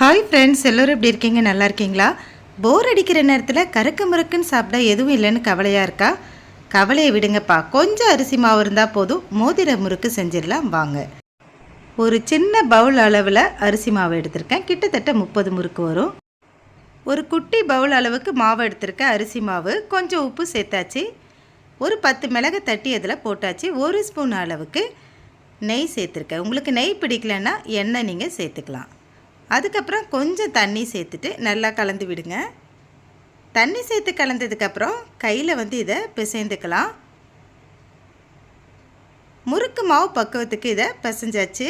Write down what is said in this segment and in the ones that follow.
Hi friends எல்லோரும் எப்படி இருக்கீங்க? நல்லா இருக்கீங்களா? போர் அடிக்கிற நேரத்தில் கருக்கு முறுக்குன்னு சாப்பிட எதுவும் இல்லைன்னு கவலையாக இருக்கா? கவலையை விடுங்கப்பா. கொஞ்சம் அரிசி மாவு இருந்தால் போதும். மோதிர முறுக்கு செஞ்சிடலாம். வாங்க. ஒரு சின்ன பவுல் அளவில் அரிசி மாவு எடுத்திருக்கேன். கிட்டத்தட்ட முப்பது முறுக்கு வரும். ஒரு குட்டி பவுல் அளவுக்கு மாவு எடுத்திருக்கேன். அரிசி மாவு. கொஞ்சம் உப்பு சேர்த்தாச்சு. ஒரு பத்து மிளகு தட்டி அதில் போட்டாச்சு. ஒரு ஸ்பூன் அளவுக்கு நெய் சேர்த்துருக்கேன். உங்களுக்கு நெய் பிடிக்கலன்னா எண்ணெய் நீங்கள் சேர்த்துக்கலாம். அதுக்கப்புறம் கொஞ்சம் தண்ணி சேர்த்துட்டு நல்லா கலந்து விடுங்க. தண்ணி சேர்த்து கலந்ததுக்கப்புறம் கையில் வந்து இதை பிசைந்துக்கலாம். முறுக்கு மாவு பக்குவத்துக்கு இதை பிசைஞ்சாச்சு.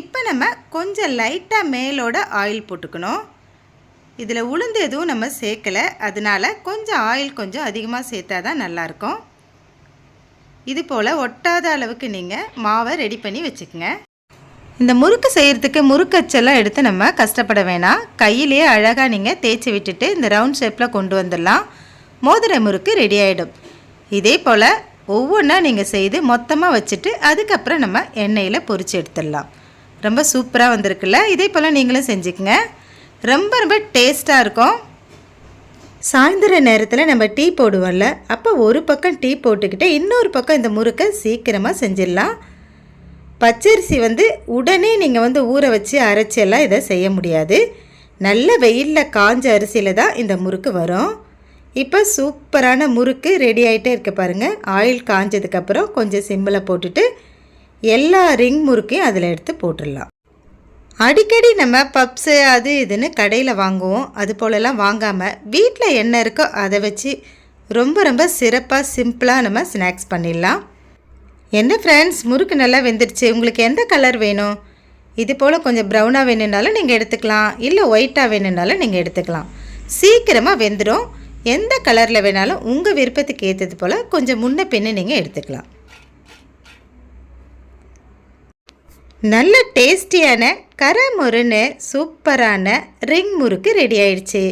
இப்போ நம்ம கொஞ்சம் லைட்டாக மேலோட ஆயில் போட்டுக்கணும். இதில் உளுந்து எதுவும் நம்ம சேர்க்கலை. அதனால கொஞ்சம் ஆயில் கொஞ்சம் அதிகமாக சேர்த்தா தான் நல்லாயிருக்கும். இது போல் ஒட்டாத அளவுக்கு நீங்கள் மாவை ரெடி பண்ணி வச்சுக்கோங்க. இந்த முறுக்கு செய்கிறதுக்கு முறுக்கச்செல்லாம் எடுத்து நம்ம கஷ்டப்பட வேணாம். கையிலேயே அழகாக நீங்கள் தேய்ச்சி விட்டுட்டு இந்த ரவுண்ட் ஷேப்பில் கொண்டு வந்துடலாம். மோதிர முறுக்கு ரெடி ஆகிடும் இதே போல் ஒவ்வொன்றா நீங்கள் செய்து மொத்தமாக வச்சுட்டு அதுக்கப்புறம் நம்ம எண்ணெயில் பொரித்து எடுத்துடலாம். ரொம்ப சூப்பராக வந்திருக்குல்ல? இதே போல் நீங்களும் செஞ்சுக்கங்க. ரொம்ப ரொம்ப டேஸ்ட்டாக இருக்கும். சாயந்தர நேரத்தில் நம்ம டீ போடுவோம்ல அப்போ ஒரு பக்கம் டீ போட்டுக்கிட்டு இன்னொரு பக்கம் இந்த முறுக்கை சீக்கிரமாக செஞ்சிடலாம். பச்சரிசி வந்து உடனே நீங்கள் வந்து ஊற வச்சு அரைச்செல்லாம் இதை செய்ய முடியாது. நல்ல வெயிலில் காஞ்ச அரிசியில் தான் இந்த முறுக்கு வரும். இப்போ சூப்பரான முறுக்கு ரெடி ஆகிட்டே இருக்க பாருங்கள் ஆயில் காஞ்சதுக்கப்புறம் கொஞ்சம் சிம்மில் போட்டுட்டு எல்லா ரிங் முறுக்கையும் அதில் எடுத்து போட்டுடலாம். அடிக்கடி நம்ம பப்ஸு அது இதுன்னு கடையில் வாங்குவோம். அது போலலாம் வாங்காமல் வீட்டில் என்ன இருக்கோ அதை வச்சு ரொம்ப ரொம்ப சிறப்பாக சிம்பிளாக நம்ம ஸ்நாக்ஸ் பண்ணிடலாம். என்ன ஃப்ரெண்ட்ஸ் முறுக்கு நல்லா வெந்துடுச்சு. உங்களுக்கு எந்த கலர் வேணும்? இது போல் கொஞ்சம் ப்ரௌனாக வேணும்னாலும் நீங்கள் எடுத்துக்கலாம். இல்லை ஒயிட்டாக வேணும்னாலும் நீங்கள் எடுத்துக்கலாம். சீக்கிரமாக வெந்துடும் எந்த கலரில் வேணாலும் உங்கள் விருப்பத்துக்கு ஏற்றது போல் கொஞ்சம் முன்ன பின்னு நீங்கள் எடுத்துக்கலாம். நல்ல டேஸ்டியான கரமுறுன்னு சூப்பரான ரிங் முறுக்கு ரெடி ஆயிடுச்சு.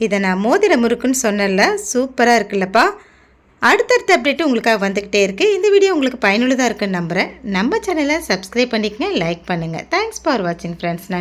இதை நான் மோதிர முறுக்குன்னு சொன்னல சூப்பராக இருக்குல்லப்பா. அடுத்தடுத்த அப்டேட்டு உங்களுக்காக வந்துக்கிட்டே இருக்குது இந்த வீடியோ உங்களுக்கு பயனுள்ளதாக இருக்குன்னு நம்புகிறேன் நம்ம சேனலை சப்ஸ்கிரைப் பண்ணிக்கங்க லைக் பண்ணுங்கள் தேங்க்ஸ் ஃபார் வாட்சிங் ஃப்ரெண்ட்ஸ் நான்